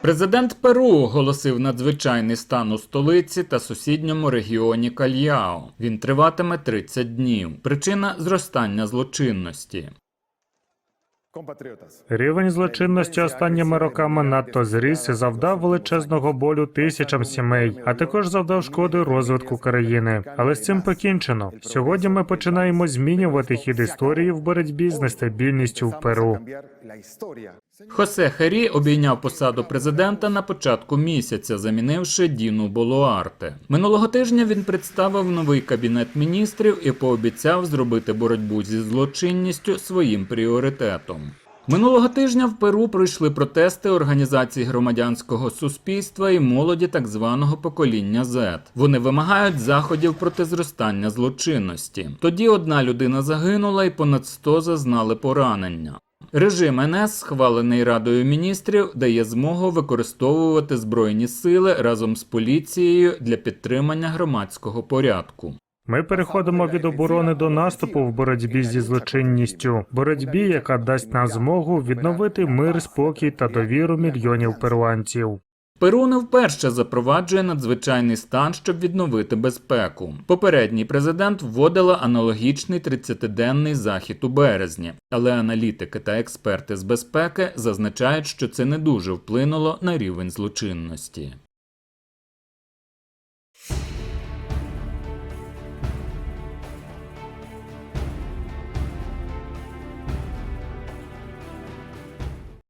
Президент Перу оголосив надзвичайний стан у столиці та сусідньому регіоні Кальяо. Він триватиме 30 днів. Причина зростання злочинності. Рівень злочинності останніми роками надто зріс і завдав величезного болю тисячам сімей, а також завдав шкоди розвитку країни. Але з цим покінчено. Сьогодні ми починаємо змінювати хід історії в боротьбі з нестабільністю в Перу. Хосе Хері обійняв посаду президента на початку місяця, замінивши Діну Болуарте. Минулого тижня він представив новий кабінет міністрів і пообіцяв зробити боротьбу зі злочинністю своїм пріоритетом. Минулого тижня в Перу пройшли протести організацій громадянського суспільства і молоді так званого покоління Z. Вони вимагають заходів проти зростання злочинності. Тоді одна людина загинула і понад 100 зазнали поранення. Режим НС, схвалений Радою міністрів, дає змогу використовувати збройні сили разом з поліцією для підтримання громадського порядку. Ми переходимо від оборони до наступу в боротьбі зі злочинністю, боротьбі, яка дасть нам змогу відновити мир, спокій та довіру мільйонів перуанців. Перу не вперше запроваджує надзвичайний стан, щоб відновити безпеку. Попередній президент вводила аналогічний 30-денний захід у березні, але аналітики та експерти з безпеки зазначають, що це не дуже вплинуло на рівень злочинності.